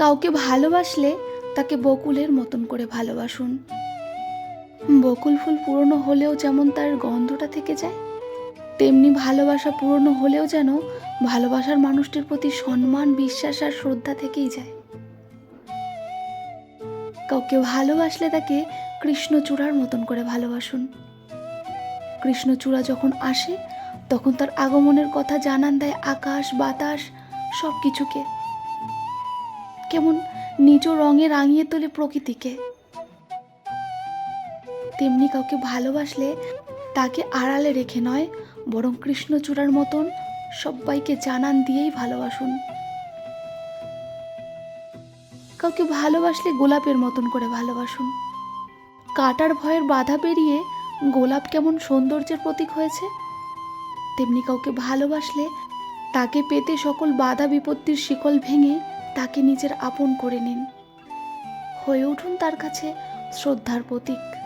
কাউকে ভালোবাসলে তাকে বকুলের মতন করে ভালোবাসুন। বকুল ফুল পুরনো হলেও যেমন তার গন্ধটা থেকে যায়, তেমনি ভালোবাসা পুরনো হলেও যেন ভালোবাসার মানুষটির প্রতি সম্মান, বিশ্বাস আর শ্রদ্ধা থেকেই যায়। কাউকে ভালোবাসলে তাকে কৃষ্ণচূড়ার মতন করে ভালোবাসুন। কৃষ্ণচূড়া যখন আসে, তখন তার আগমনের কথা জানান দেয় আকাশ, বাতাস সব কিছুকে কেমন নিজ রঙে রাঙিয়ে তোলে প্রকৃতিকে। তেমনি কাউকে ভালোবাসলে তাকে আড়ালে রেখে নয়, বরং কৃষ্ণচূড়ার মতন সবাইকে জানান দিয়েই ভালোবাসুন। কাউকে ভালোবাসলে গোলাপের মতন করে ভালোবাসুন। কাটার ভয়ের বাধা পেরিয়ে গোলাপ কেমন সৌন্দর্যের প্রতীক হয়েছে? তেমনি কাউকে ভালোবাসলে তাকে পেতে সকল বাধা বিপত্তির শিকল ভেঙে তাকে নিজের আপন করে নিন। হয়ে উঠুন তার কাছে শ্রদ্ধার প্রতীক।